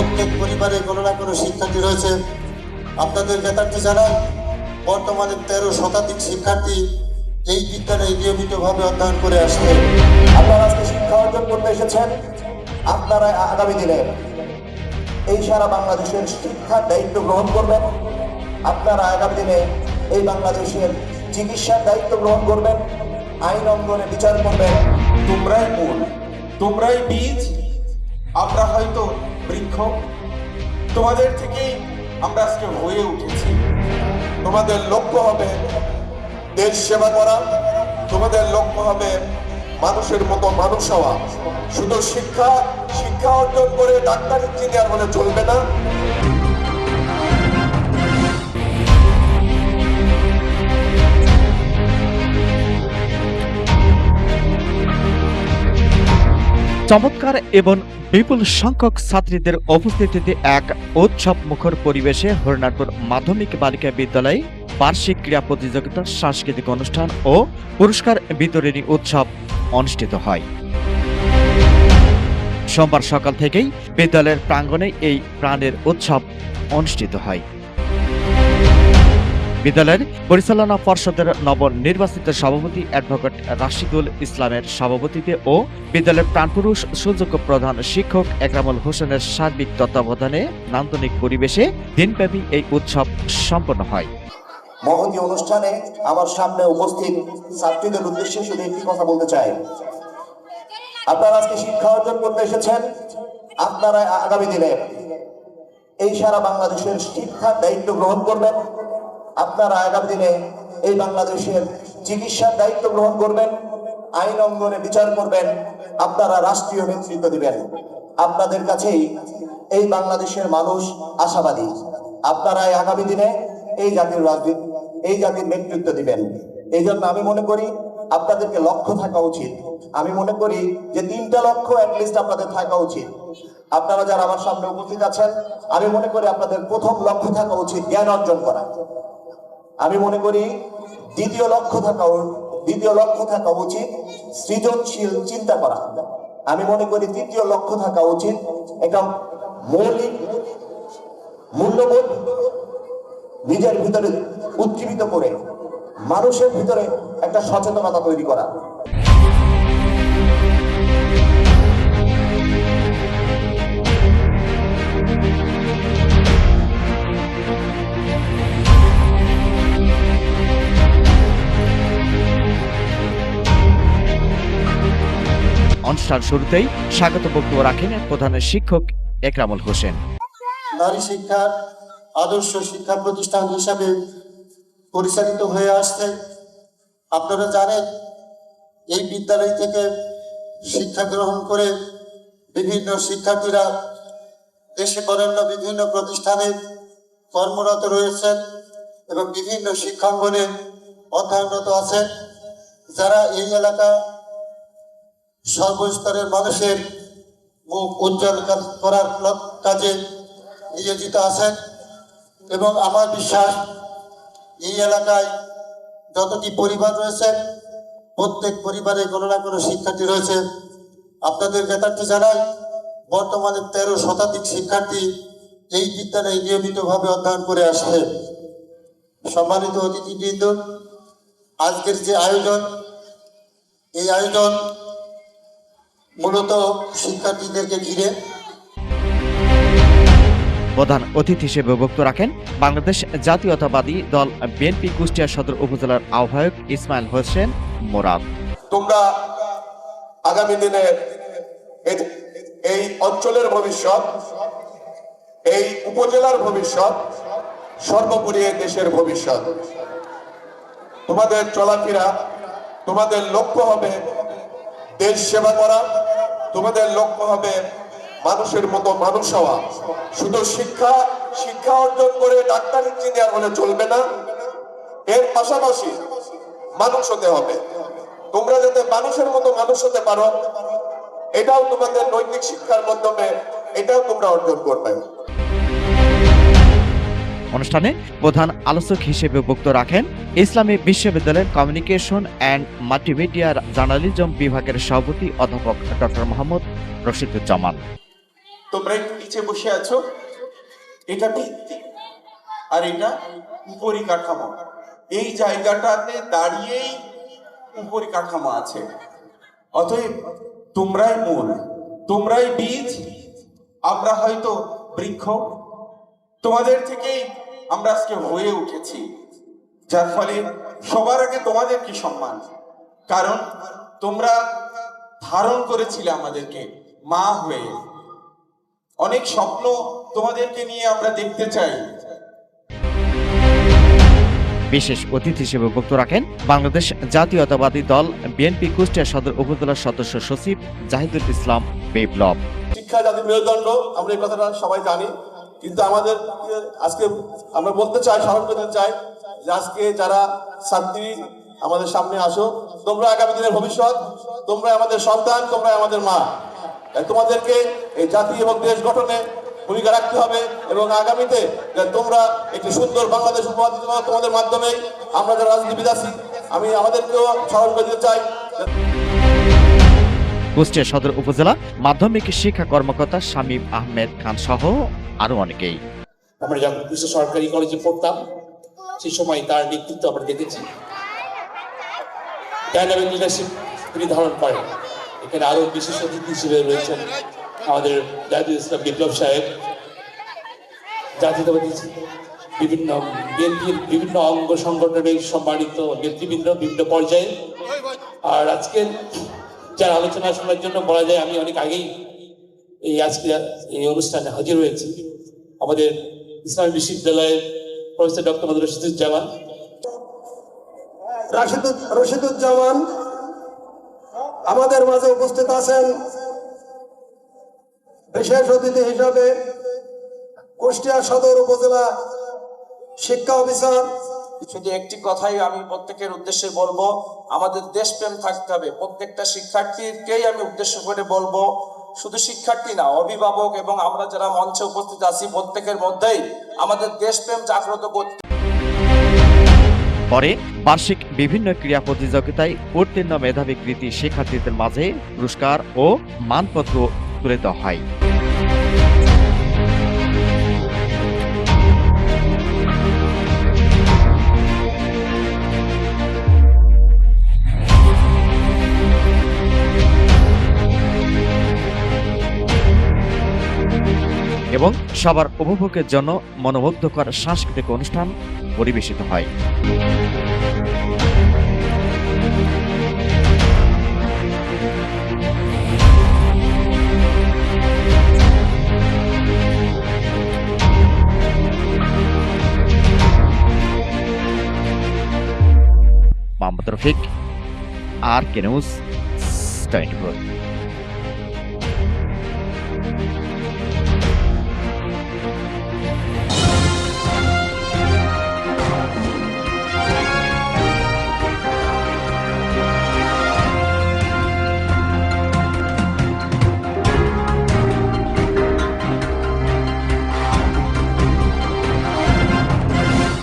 প্রত্যেক পরিবারে কোনো না কোনো শিক্ষার্থী রয়েছে। আপনাদের জ্ঞাতার্থে জানান বর্তমানে তেরো শতাধিক শিক্ষার্থী এই বিদ্যালয়ে নিয়মিতভাবে অধ্যয়ন করে আসছে। আপনারা আজকে শিক্ষা অর্জন করতে এসেছেন। আপনারা আগামী দিনে এই সারা বাংলাদেশের শিক্ষার দায়িত্ব গ্রহণ করবেন। আপনারা আগামী দিনে এই বাংলাদেশের চিকিৎসার দায়িত্ব গ্রহণ করবেন। আইন অঙ্গনে বিচার করবেন। তোমরাই মূল, তোমরাই বীজ। আমরা হয়তো বৃক্ষ তোমাদের থেকেই আমরা আজকে হয়ে উঠেছি। তোমাদের লক্ষ্য হবে দেশ সেবা করা, তোমাদের লক্ষ্য হবে মানুষের মতো মানুষ হওয়া। শুধু শিক্ষা শিক্ষা অর্জন করে ডাক্তার, ইঞ্জিনিয়ার হলে চলবে না। চমৎকার এবং বিপুল সংখ্যক ছাত্রীদের উপস্থিতিতে এক উৎসব মুখর পরিবেশে হরিনাথপুর মাধ্যমিক বালিকা বিদ্যালয়ে বার্ষিক ক্রীড়া প্রতিযোগিতা সাংস্কৃতিক অনুষ্ঠান ও পুরস্কার বিতরণী উৎসব অনুষ্ঠিত হয়। সোমবার সকাল থেকেই বিদ্যালয়ের প্রাঙ্গণে এই প্রাণের উৎসব অনুষ্ঠিত হয়। বিদ্যালয়ের পরিচালনা পর্ষদের নবনির্বাচিত সভাপতি অ্যাডভোকেট রাশিদুল ইসলামের সভাপতিতে ও বিদ্যালয়ের প্রাণপুরুষ সুযোগ্য প্রধান শিক্ষক একরামুল হোসেনের সার্বিক তত্ত্বাবধানে নান্দনিক পরিবেশে দিনব্যাপী এই উৎসব সম্পন্ন হয়। মহতি অনুষ্ঠানে আমার সামনে উপস্থিত ছাত্রীদের উদ্দেশ্যে শুধু একটি কথা বলতে চাই। আপনারা আজকে শিক্ষা অর্জন করতে এসেছেন, আপনারা আগামী দিনে এই সারা বাংলাদেশের শিক্ষার দায়িত্ব গ্রহণ করবেন। আপনারা আগামী দিনে এই বাংলাদেশের চিকিৎসার দায়িত্ব গ্রহণ করবেন, আইন অঙ্গনে বিচার করবেন, আপনারা রাষ্ট্রীয় নেতৃত্ব দিবেন। আপনাদের কাছেই এই বাংলাদেশের মানুষ আশাবাদী। আপনারাই আগামী দিনে এই জাতির রাজনীতি, এই জাতির নেতৃত্ব দিবেন। এই জন্য আমি মনে করি আপনাদেরকে লক্ষ্য থাকা উচিত। আমি মনে করি যে তিনটা লক্ষ্য অ্যাটলিস্ট আপনাদের থাকা উচিত। আপনারা যারা আমার সামনে উপস্থিত আছেন, আমি মনে করি আপনাদের প্রথম লক্ষ্য থাকা উচিত জ্ঞান অর্জন করা। আমি মনে করি দ্বিতীয় লক্ষ্য থাকা দ্বিতীয় লক্ষ্য থাকা উচিত সৃজনশীল চিন্তা করা। আমি মনে করি তৃতীয় লক্ষ্য থাকা উচিত একটা মৌলিক, মূল্যবোধ নিজের ভিতরে উজ্জীবিত করে, মানুষের ভিতরে একটা সচেতনতা তৈরি করা। অনুষ্ঠান শুরুতেই স্বাগত বক্তব্য রাখেন প্রধান শিক্ষক একরামুল হোসেন। নারী শিক্ষার আদর্শ শিক্ষা প্রতিষ্ঠান হিসাবে পরিচালিত হয়ে আসছে। আপনারা জানেন, এই বিদ্যালয় থেকে শিক্ষা গ্রহণ করে বিভিন্ন শিক্ষার্থীরা দেশে বরেণ্য বিভিন্ন প্রতিষ্ঠানে কর্মরত রয়েছেন এবং বিভিন্ন শিক্ষাঙ্গনে অধ্যয়নরত আছেন। যারা এই এলাকা সর্বস্তরের মানুষের মুখ উজ্জ্বল করার কাজে নিয়োজিত আছেন এবং আমার বিশ্বাস এই এলাকায় যতটি পরিবার রয়েছে, প্রত্যেক পরিবারে কোনো না কোনো শিক্ষার্থী রয়েছে। আপনাদের জ্ঞাতার্থে জানাই, বর্তমানে তেরো শতাধিক শিক্ষার্থী এই বিদ্যালয়ে নিয়মিতভাবে অধ্যয়ন করে আসছে। সম্মানিত অতিথিবৃন্দ, আজকের যে আয়োজন, এই আয়োজন মূলত শিক্ষার্থীদেরকে ঘিরে। প্রধান অতিথি হিসেবে বক্তব্য রাখেন বাংলাদেশ জাতীয়তাবাদী দল বিএনপি কুষ্টিয়া সদর উপজেলার আহ্বায়ক ইসমাইল হোসেন মোরাদ। তোমরা আগামী দিনে এই অঞ্চলের ভবিষ্যৎ এই উপজেলার ভবিষ্যৎ সর্বোপরি দেশের ভবিষ্যৎ। তোমাদের চলাফেরা তোমাদের লক্ষ্য হবে দেশ সেবা করা তোমাদের লক্ষ্য হবে মানুষের মতো মানুষ হওয়া। শুধু শিক্ষা শিক্ষা অর্জন করে ডাক্তার, ইঞ্জিনিয়ার হলে চলবে না। এর পাশাপাশি মানুষ হতে হবে। তোমরা যাতে মানুষের মতো মানুষ হতে পারো, এটাও তোমাদের নৈতিক শিক্ষার মাধ্যমে, এটাও তোমরা অর্জন করবে। অনুষ্ঠানে প্রধান আলোচক হিসেবে বক্তব্য রাখেন ইসলামী বিশ্ববিদ্যালয়ের কমিউনিকেশন অ্যান্ড মাল্টিমিডিয়া জার্নালিজম বিভাগের সভাপতি অধ্যাপক ডক্টর মোহাম্মদ রশিদুজ্জামান। তোমরা নিচে বসে আছো। এটা ভিত্তি আর এটা উপরিকাঠামো। এই জায়গাটাতে দাঁড়িয়েই উপরিকাঠামো আছে। অতএব তোমরাই মূল, তোমরাই বীজ, আমরা হয়তো বৃক্ষ তোমাদের থেকেই আমরা আজকে হয়ে উঠেছি। যার ফলে সবার আগে তোমাদের কি সম্মান? কারণ তোমরা ধারণ করেছিলে আমাদেরকে মা হয়ে। অনেক স্বপ্ন তোমাদেরকে নিয়ে আমরা দেখতে চাই। বিশেষ অতিথি হিসেবে বক্তব্য রাখেন বাংলাদেশ জাতীয়তাবাদী দল বিএনপি কুষ্টিয়া সদর উপজেলার সদস্য সচিব জাহিদুল ইসলাম বিপ্লব। শিক্ষা জাতির মেরুদণ্ড আমরা এই কথাটা সবাই জানি। কিন্তু আমাদের, আজকে আমরা বলতে চাই, স্মরণ করতে চাই যে আজকে যারা ছাত্রী আমাদের সামনে আসো, তোমরা আগামী দিনের ভবিষ্যৎ তোমরা আমাদের সন্তান তোমরা আমাদের মা। তোমাদেরকে এই জাতি এবং দেশ গঠনে ভূমিকা রাখতে হবে এবং আগামীতে তোমরা একটি সুন্দর বাংলাদেশ উপহার দিতে পারো তোমাদের মাধ্যমেই আমরা যারা রাজনীতিবিদ আছি, আমি আমাদেরকেও স্মরণ করে দিতে চাই কুষ্টিয়া সদর উপজেলা মাধ্যমিক শিক্ষা কর্মকর্তা শামীম আহমেদ খান সহ আরও অনেকেই। আমরা যখন কৃষ্ণ সরকারি কলেজে পড়তাম, সেই সময় তার নেতৃত্ব আমরা দেখেছি। তিনি ধারণ করেন। এখানে আরও বিশেষ অতিথি হিসেবে রয়েছেন আমাদের জাতীয় ইসলাম বিপ্লব সাহেব। জাতীয়তাবাদী বিভিন্ন বিএনপির বিভিন্ন অঙ্গ সংগঠনের সম্মানিত নেতৃবৃন্দ বিভিন্ন পর্যায়ে। আর আজকের যার আলোচনা শোনার জন্য বলা যায়, আমি অনেক আগেই এই আজকে এই অনুষ্ঠানে হাজির হয়েছি। আমাদের ইসলামী বিশ্ববিদ্যালয়ের প্রফেসর ডক্টর মধুর রশিদুজ্জামান। রশিদুজ্জামান আমাদের মাঝে উপস্থিত আছেন বিশেষ অতিথি হিসাবে কুষ্টিয়া সদর উপজেলা শিক্ষা অফিসার। শুধু একটি কথাই আমি প্রত্যেকের উদ্দেশ্যে বলব আমাদের দেশপ্রেম থাকতে হবে। প্রত্যেকটা শিক্ষার্থীকেই আমি উদ্দেশ্য করে বলব শুধু শিক্ষার্থী না, অভিভাবক এবং আমরা যারা মঞ্চে উপস্থিত আছি, প্রত্যেকের মধ্যেই আমাদের দেশপ্রেম জাগ্রত করতে পরে বার্ষিক বিভিন্ন ক্রীড়া প্রতিযোগিতায় উত্তীর্ণ মেধাবী কৃতি শিক্ষার্থীদের মাঝে পুরস্কার ও মানপত্র তুলে দেওয়া হয়। সবার উপভোগের জন্য মনোমুগ্ধকর সাংস্কৃতিক অনুষ্ঠান পরিবেশিত হয়। Mohammad Rafiq R K news twenty